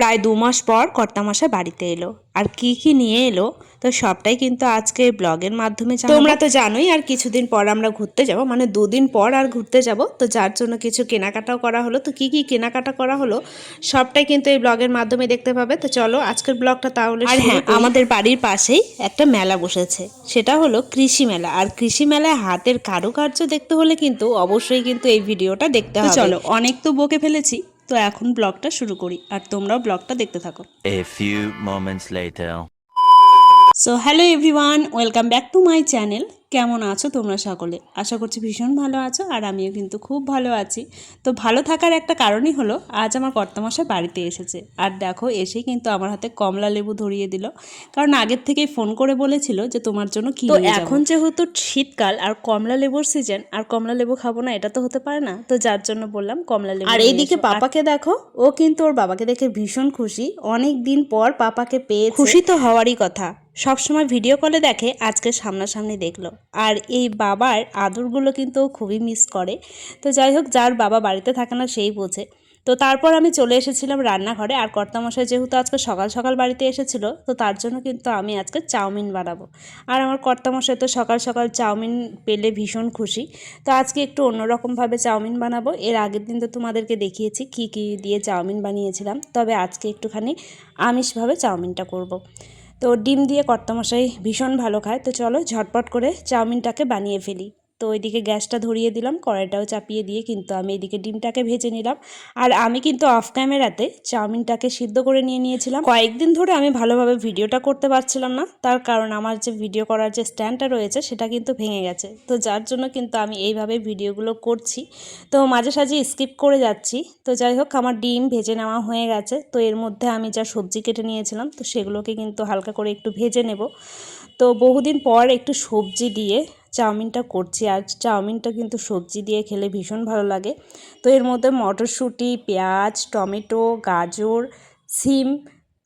প্রায় দু মাস পর কর্তামশাই বাড়িতে এলো। আর কি কি নিয়ে এলো তো সবটাই কিন্তু আজকে ব্লগের মাধ্যমে। তোমরা তো জানোই আর কিছুদিন পর আমরা ঘুরতে যাব মানে দুদিন পর আর ঘুরতে যাব তো যার জন্য কিছু কেনাকাটাও করা হলো। তো কি কি কেনাকাটা করা হলো সবটাই কিন্তু এই ব্লগের মাধ্যমে দেখতে পাবে। তো চলো আজকের ব্লগটা তাহলে আর হ্যাঁ আমাদের বাড়ির পাশেই একটা মেলা বসেছে সেটা হলো কৃষি মেলা। আর কৃষি মেলায় হাতের কারুকার্য দেখতে হলে কিন্তু অবশ্যই কিন্তু এই ভিডিওটা দেখতে হবে। চলো অনেক তো বকে ফেলেছি তো এখন ব্লগটা শুরু করি আর তোমরাও ব্লগটা দেখতে থাকো A few moments later. So hello everyone welcome back to my channel কেমন আছো তোমরা সকলে? আশা করছি ভীষণ ভালো আছো আর আমিও কিন্তু খুব ভালো আছি। তো ভালো থাকার একটা কারণই হলো আজ আমার কর্তামশাই বাড়িতে এসেছে। আর দেখো এসেই কিন্তু আমার হাতে কমলা লেবু ধরিয়ে দিল। কারণ আগের থেকেই ফোন করে বলেছিল যে তোমার জন্য কি তো এখন যেহেতু শীতকাল আর কমলা লেবুর সিজন আর কমলা লেবু খাব না এটা তো হতে পারে না। তো যার জন্য বললাম কমলা লেবু আর এইদিকে পাপাকে দেখো ও কিন্তু ওর বাবাকে দেখে ভীষণ খুশি। অনেক দিন পর পাপাকে পেয়ে খুশি তো হওয়ারই কথা। সবসময় ভিডিও কলে দেখে আজকে সামনাসামনি দেখল। আর এই বাবার আদরগুলো কিন্তু খুবই মিস করে। তো যাই হোক, যার বাবা বাড়িতে থাকে না, সেই বোঝে। তো তারপর আমি চলে এসেছিলাম রান্নাঘরে। আর কর্তামশাই যেহেতু আজকে সকাল সকাল বাড়িতে এসেছিল, তো তার জন্য কিন্তু আমি আজকে চাউমিন বানাবো। আর আমার কর্তামশাই তো সকাল সকাল চাউমিন পেলে ভীষণ খুশি। তো আজকে একটু অন্যরকমভাবে চাউমিন বানাবো। এর আগের দিন তো তোমাদেরকে দেখিয়েছি কী কী দিয়ে চাউমিন বানিয়েছিলাম। তবে আজকে একটুখানি আমিষভাবে চাউমিনটা করব। তো ডিম দিয়ে কর্তামশাই ভীষণ ভালো খায়। তো চলো ঝটপট করে চাউমিনটাকে বানিয়ে ফেলি। তো ওইদিকে গ্যাসটা ধরিয়ে দিলাম, কড়াইটাও চাপিয়ে দিয়ে কিন্তু আমি এদিকে ডিমটাকে ভেজে নিলাম। আর আমি কিন্তু অফ ক্যামেরাতে চাউমিনটাকে সিদ্ধ করে নিয়ে নিয়েছিলাম। কয়েকদিন ধরে আমি ভালোভাবে ভিডিওটা করতে পারছিলাম না, তার কারণ আমার যে ভিডিও করার যে স্ট্যান্ডটা রয়েছে, সেটা কিন্তু ভেঙে গেছে। তো যার জন্য কিন্তু আমি এইভাবে ভিডিওগুলো করছি। তো মাঝে সাঝে স্কিপ করে যাচ্ছি। তো যাই হোক, আমার ডিম ভেজে নেওয়া হয়ে গেছে। তো এর মধ্যে আমি যা সবজি কেটে নিয়েছিলাম, তো সেগুলোকে কিন্তু হালকা করে একটু ভেজে নেব। তো বহুদিন পর একটু সবজি দিয়ে চাউমিনটা করছি আর চাউমিনটা কিন্তু সবজি দিয়ে খেলে ভীষণ ভালো লাগে। তো এর মধ্যে মটরশুঁটি, পেঁয়াজ, টমেটো, গাজর, সিম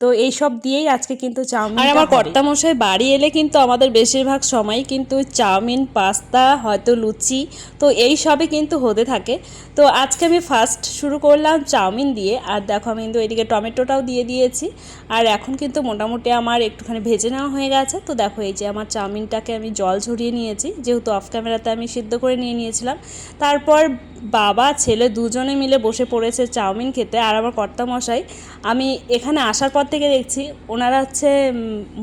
তো এইসব দিয়েই আজকে কিন্তু চাউমিন আর আমার কর্তামশাই বাড়ি এলে কিন্তু আমাদের বেশিরভাগ সময় কিন্তু চাউমিন পাস্তা হয়তো লুচি তো এই সবই কিন্তু হতে থাকে। তো আজকে আমি ফার্স্ট শুরু করলাম চাউমিন দিয়ে। আর দেখো আমি কিন্তু এদিকে টমেটোটাও দিয়ে দিয়েছি। আর এখন কিন্তু মোটামুটি আমার একটুখানি ভেজে নেওয়া হয়ে গেছে। তো দেখো এই যে আমার চাউমিনটাকে আমি জল ঝরিয়ে নিয়েছি। যেহেতু অফ ক্যামেরাতে আমি সিদ্ধ করে নিয়ে নিয়েছিলাম। তারপর বাবা ছেলে দুজনে মিলে বসে পড়েছে চাউমিন খেতে আর আমার কর্তামশাই। আমি এখানে আসার পর থেকে দেখছি ওনারা হচ্ছে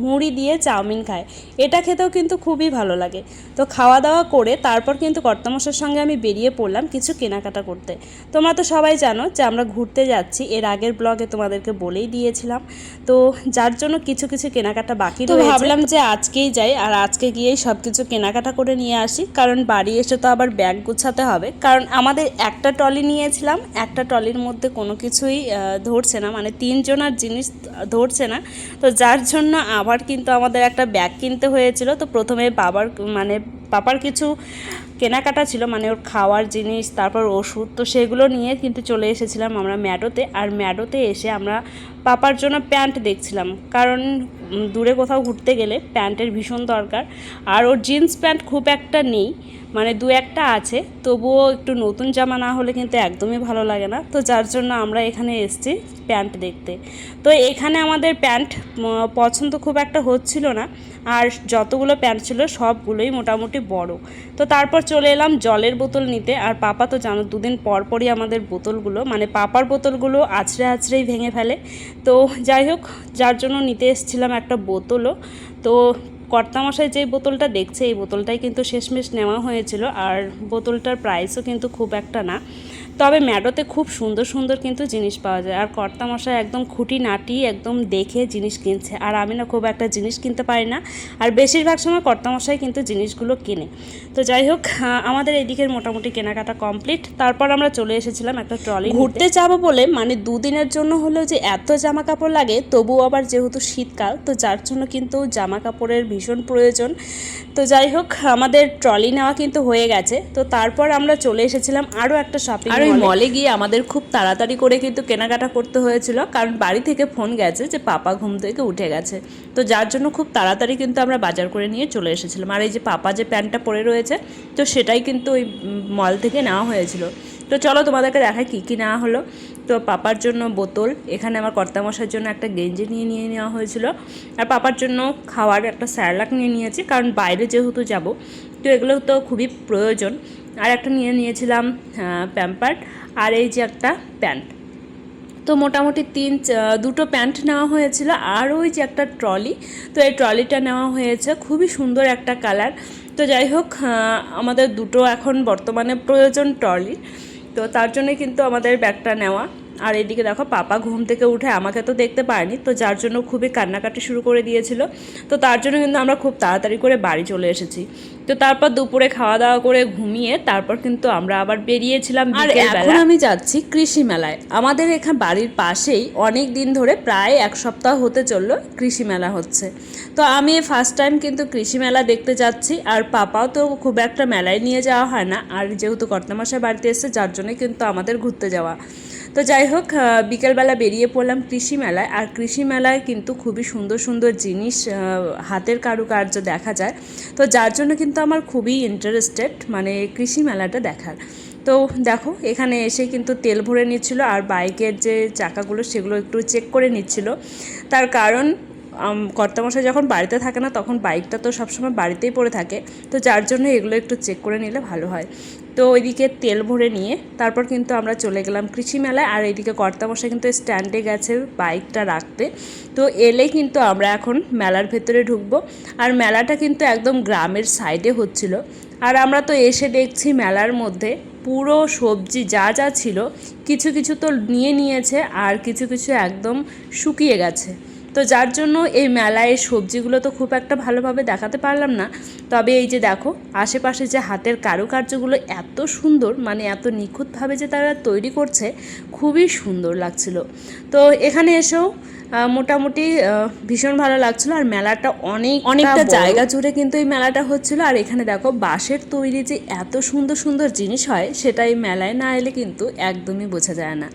মুড়ি দিয়ে চাউমিন খায়। এটা খেতেও কিন্তু খুবই ভালো লাগে। তো খাওয়া দাওয়া করে তারপর কিন্তু কর্তামশার সঙ্গে আমি বেরিয়ে পড়লাম কিছু কেনাকাটা করতে। তোমরা তো সবাই জানো যে আমরা ঘুরতে যাচ্ছি। এর আগের ব্লগে তোমাদেরকে বলেই দিয়েছিলাম। তো যার জন্য কিছু কিছু কেনাকাটা বাকি তো ভাবলাম যে আজকেই যাই আর আজকে গিয়েই সব কিছু কেনাকাটা করে নিয়ে আসি। কারণ বাড়ি এসে তো আবার ব্যাগ গুছাতে হবে। কারণ আমাদের একটা ট্রলি নিয়েছিলাম, একটা ট্রলির মধ্যে কোনো কিছুই ধরছে না। মানে তিনজনার জিনিস ধরছে না। তো যার জন্য আবার কিন্তু আমাদের একটা ব্যাগ কিনতে হয়েছিল। তো প্রথমে বাবার মানে পাপার কিছু কেনাকাটা ছিল মানে ওর খাওয়ার জিনিস, তারপর ওষুধ, তো সেগুলো নিয়ে কিন্তু চলে এসেছিলাম আমরা ম্যাডোতে। আর ম্যাডোতে এসে আমরা পাপার জন্য প্যান্ট দেখছিলাম। কারণ দূরে কোথাও ঘুরতে গেলে প্যান্টের ভীষণ দরকার। আর ওর জিন্স প্যান্ট খুব একটা নেই মানে দু একটা আছে, তবুও একটু নতুন জামা না হলে কিন্তু একদমই ভালো লাগে না। তো যার জন্য আমরা এখানে এসেছি প্যান্ট দেখতে। তো এখানে আমাদের প্যান্ট পছন্দ খুব একটা হচ্ছিল না। আর যতগুলো প্যান্ট ছিল সবগুলোই মোটামুটি বড়। তো তারপর চলে এলাম জলের বোতল নিতে। আর পাপা তো জানো, দুদিন পর পরই আমাদের বোতলগুলো মানে পাপার বোতলগুলো আছড়ে আছড়েই ভেঙে ফেলে। তো যাই হোক, যার জন্য নিতে এসেছিলাম একটা বোতলও। তো কর্তামশাই যে বোতলটা দেখছে, এই বোতলটাই কিন্তু শেষমেশ নেওয়া হয়েছিল। আর বোতলটার প্রাইসও কিন্তু খুব একটা না। তবে ম্যাডোতে খুব সুন্দর সুন্দর কিন্তু জিনিস পাওয়া যায়। আর কর্তা কর্তামশাই একদম খুঁটি নাটি একদম দেখে জিনিস কিনছে। আর আমি না খুব একটা জিনিস কিনতে পারি না। আর বেশিরভাগ সময় কর্তামশাই কিন্তু জিনিসগুলো কিনে। তো যাই হোক আমাদের এদিকের মোটামুটি কেনাকাটা কমপ্লিট। তারপর আমরা চলে এসেছিলাম একটা ট্রলি ঘুরতে যাব বলে মানে দুদিনের জন্য হলেও যে এত জামা কাপড় লাগে তবুও আবার যেহেতু শীতকাল তো যার জন্য কিন্তু জামা কাপড়ের ভীষণ প্রয়োজন। তো যাই হোক আমাদের ট্রলি নেওয়া কিন্তু হয়ে গেছে। তো তারপর আমরা চলে এসেছিলাম আরও একটা শপিং ওই মলে গিয়ে আমাদের খুব তাড়াতাড়ি করে কিন্তু কেনাকাটা করতে হয়েছিল। কারণ বাড়ি থেকে ফোন গেছে যে পাপা ঘুম থেকে উঠে গেছে। তো যার জন্য খুব তাড়াতাড়ি কিন্তু আমরা বাজার করে নিয়ে চলে এসেছিলাম। আর এই যে পাপা যে প্যান্টটা পরে রয়েছে তো সেটাই কিন্তু ওই মল থেকে নেওয়া হয়েছিল। তো চলো তোমাদেরকে দেখাই কী কী নেওয়া হলো। তো পাপার জন্য বোতল এখানে আমার কর্তামশার জন্য একটা গেঞ্জি নিয়ে নিয়ে নেওয়া হয়েছিল। আর পাপার জন্য খাওয়ার একটা স্যারলাক নিয়ে নিয়েছি। কারণ বাইরে যেহেতু যাব তো এগুলো তো খুবই প্রয়োজন। আর একটা নিয়ে নিয়েছিলাম প্যাম্পার্ড আর এই যে একটা প্যান্ট। তো মোটামুটি তিন দুটো প্যান্ট নেওয়া হয়েছিল, আর ওই যে একটা ট্রলি। তো এই ট্রলিটা নেওয়া হয়েছে, খুবই সুন্দর একটা কালার। তো যাই হোক আমাদের দুটো এখন বর্তমানে প্রয়োজন ট্রলি তো তার জন্য কিন্তু আমাদের ব্যাগটা নেওয়া। আর এদিকে দেখো পাপা ঘুম থেকে উঠে আমাকে তো দেখতে পায়নি তো যার জন্য খুবই কান্নাকাটি শুরু করে দিয়েছিল। তো তার জন্য কিন্তু আমরা খুব তাড়াতাড়ি করে বাড়ি চলে এসেছি। তো তারপর দুপুরে খাওয়া দাওয়া করে ঘুমিয়ে তারপর কিন্তু আমরা আবার বেরিয়েছিলাম আর এখন আমি যাচ্ছি কৃষি মেলায়। আমাদের এখানে বাড়ির পাশেই অনেক দিন ধরে প্রায় এক সপ্তাহ হতে চলল কৃষি মেলা হচ্ছে। তো আমি ফার্স্ট টাইম কিন্তু কৃষি মেলা দেখতে যাচ্ছি আর পাপাও তো খুব একটা মেলায় নিয়ে যাওয়া হয় না। আর যেহেতু কর্তামশাই বাড়িতে এসেছে যার জন্যই কিন্তু আমাদের ঘুরতে যাওয়া। তো যাই হোক বিকেলবেলা বেরিয়ে পড়লাম কৃষি মেলায়। আর কৃষি মেলায় কিন্তু খুবই সুন্দর সুন্দর জিনিস হাতের কারুকার্য দেখা যায়। তো যার জন্য কিন্তু আমার খুবই ইন্টারেস্টেড মানে কৃষি মেলাটা দেখার। তো দেখো, এখানে এসে কিন্তু তেল ভরে নিচ্ছিল আর বাইকের যে চাকাগুলো সেগুলো একটু চেক করে নিচ্ছিল। তার কারণ কর্তামশাই যখন বাড়িতে থাকে না, তখন বাইকটা তো সবসময় বাড়িতেই পড়ে থাকে। তো যার জন্য এগুলো একটু চেক করে নিলে ভালো হয়। তো ওইদিকে তেল ভরে নিয়ে তারপর কিন্তু আমরা চলে গেলাম কৃষি মেলায়। আর এইদিকে কর্তামশাই কিন্তু স্ট্যান্ডে গেছে বাইকটা রাখতে। তো এলেই কিন্তু আমরা এখন মেলার ভেতরে ঢুকবো। আর মেলাটা কিন্তু একদম গ্রামের সাইডে হচ্ছিল। আর আমরা তো এসে দেখছি মেলার মধ্যে পুরো সবজি যা যা ছিল, কিছু কিছু তো নিয়ে নিয়েছে আর কিছু কিছু একদম শুকিয়ে গেছে। তো যার জন্য এই মেলায় সবজিগুলো তো খুব একটা ভালোভাবে দেখাতে পারলাম না। তবে এই যে দেখো, আশেপাশে যে হাতের কারুকার্যগুলো এত সুন্দর মানে এত নিখুঁতভাবে যে তারা তৈরি করছে, খুবই সুন্দর লাগছিল। তো এখানে এসেও মোটামুটি ভীষণ ভালো লাগছিল। আর মেলাটা অনেক অনেকটা জায়গা জুড়ে কিন্তু এই মেলাটা হচ্ছিল। আর এখানে দেখো বাঁশের তৈরি যে এত সুন্দর সুন্দর জিনিস হয় সেটা এই মেলায় না এলে কিন্তু একদমই বোঝা যায় না।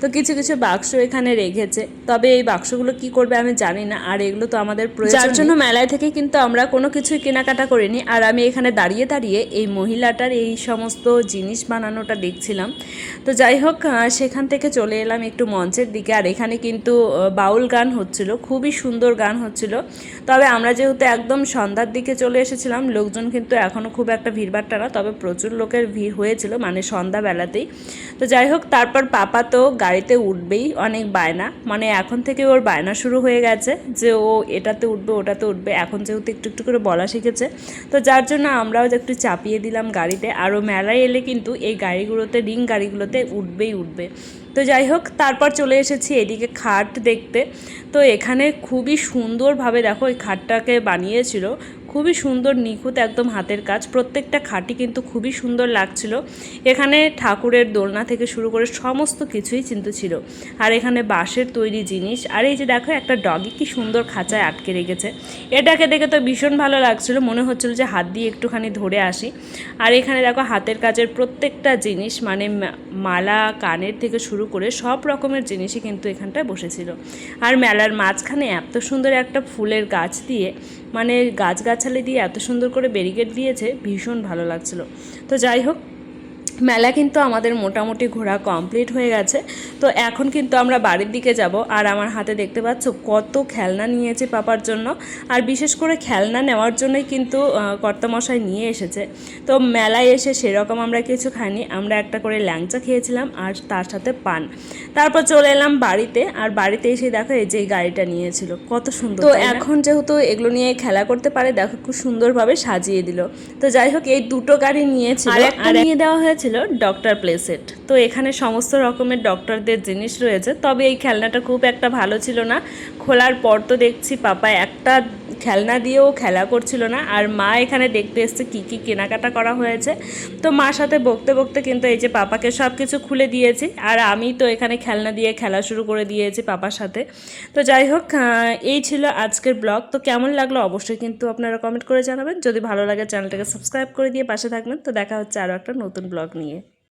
তো কিছু কিছু বাক্স এখানে রেখেছে। তবে এই বাক্সগুলো কি করবে আমি জানি না। আর এগুলো তো আমাদের প্রয়োজন যার জন্য মেলায় থেকে কিন্তু আমরা কোনো কিছুই কেনাকাটা করিনি। আর আমি এখানে দাঁড়িয়ে দাঁড়িয়ে এই মহিলাটার এই সমস্ত জিনিস বানানোটা দেখছিলাম। তো যাই হোক সেখান থেকে চলে এলাম একটু মঞ্চের দিকে। আর এখানে কিন্তু আহ, বাউল গান হচ্ছিল, খুবই সুন্দর গান হচ্ছিল। তবে আমরা যেহেতু একদম সন্ধ্যার দিকে চলে এসেছিলাম, লোকজন কিন্তু এখনও খুব একটা ভিড়ভাট্টা না, তবে প্রচুর লোকের ভিড় হয়েছিল মানে সন্ধ্যাবেলাতেই। তো যাই হোক, তারপর পাপা তো গাড়িতে উঠবেই, অনেক বায়না। মানে এখন থেকে ওর বায়না শুরু হয়ে গেছে, যে ও এটাতে উঠবে, ওটাতে উঠবে, এখন যেহেতু একটু একটু করে বলা শিখেছে। তো যার জন্য আমরাও একটু চাপিয়ে দিলাম গাড়িতে। আরও মেলায় এলে কিন্তু এই গাড়িগুলোতে, রিং গাড়িগুলোতে উঠবেই উঠবে। তো যাই হোক, তারপর চলে এসেছি এদিকে খাট দেখতে। তো এখানে খুবই সুন্দরভাবে দেখো, ওই খাটটাকে বানিয়েছিল। খুবই সুন্দর, নিখুঁত একদম হাতের কাজ। প্রত্যেকটা খাটই কিন্তু খুবই সুন্দর লাগছিল। এখানে ঠাকুরের দোলনা থেকে শুরু করে সমস্ত কিছুই কিন্তু ছিল। আর এখানে বাঁশের তৈরি জিনিস। আর এই যে দেখো, একটা ডগি কি সুন্দর খাঁচায় আটকে রেখেছে। এটাকে দেখে তো ভীষণ ভালো লাগছিল। মনে হচ্ছিল যে হাত দিয়ে একটুখানি ধরে আসি। আর এখানে দেখো, হাতের কাজের প্রত্যেকটা জিনিস মানে মালা, কানের থেকে শুরু করে সব রকমের জিনিসই কিন্তু এখানটায় বসেছিল। আর মেলার মাঝখানে এত সুন্দর একটা ফুলের গাছ দিয়ে মানে গাছগাছালি দিয়ে এত সুন্দর করে ব্যারিকেড দিয়েছে ভীষণ ভালো লাগছিল। তো যাই হোক মেলা কিন্তু আমাদের মোটামুটি ঘোরা কমপ্লিট হয়ে গেছে। তো এখন কিন্তু আমরা বাড়ির দিকে যাব আর আমার হাতে দেখতে পাচ্ছ কত খেলনা নিয়েছে পাপার জন্য। আর বিশেষ করে খেলনা নেওয়ার জন্যই কিন্তু কর্তামশাই নিয়ে এসেছে। তো মেলায় এসে সেরকম আমরা কিছু খাইনি আমরা একটা করে ল্যাংচা খেয়েছিলাম আর তার সাথে পান। তারপর চলে এলাম বাড়িতে আর বাড়িতে এসে দেখো এই যে এই গাড়িটা নিয়েছিল কত সুন্দর তো এখন যেহেতু এগুলো নিয়ে খেলা করতে পারে দেখো খুব সুন্দরভাবে সাজিয়ে দিল। তো যাই হোক এই দুটো গাড়ি নিয়েছিল আর একটা নিয়ে দেওয়া হয়েছিল ডক্টর প্লেসেট তো এখানে সমস্ত রকমের ডক্টরদের জিনিস রয়েছে। তবে এই খেলনাটা খুব একটা ভালো ছিল না। খোলার পর তো দেখছি পাপা একটা খেলনা দিয়েও খেলা করছিল না। আর মা এখানে দেখতে এসছে কী কী কেনাকাটা করা হয়েছে। তো মার সাথে বকতে বকতে কিন্তু এই যে পাপাকে সব কিছু খুলে দিয়েছি। আর আমি তো এখানে খেলনা দিয়ে খেলা শুরু করে দিয়েছি পাপার সাথে। তো যাই হোক এই ছিল আজকের ব্লগ। তো কেমন লাগল অবশ্যই কিন্তু আপনারা কমেন্ট করে জানাবেন। যদি ভালো লাগে, চ্যানেলটাকে সাবস্ক্রাইব করে দিয়ে পাশে থাকবেন। তো দেখা হচ্ছে আরও একটা নতুন ব্লগ নিয়ে।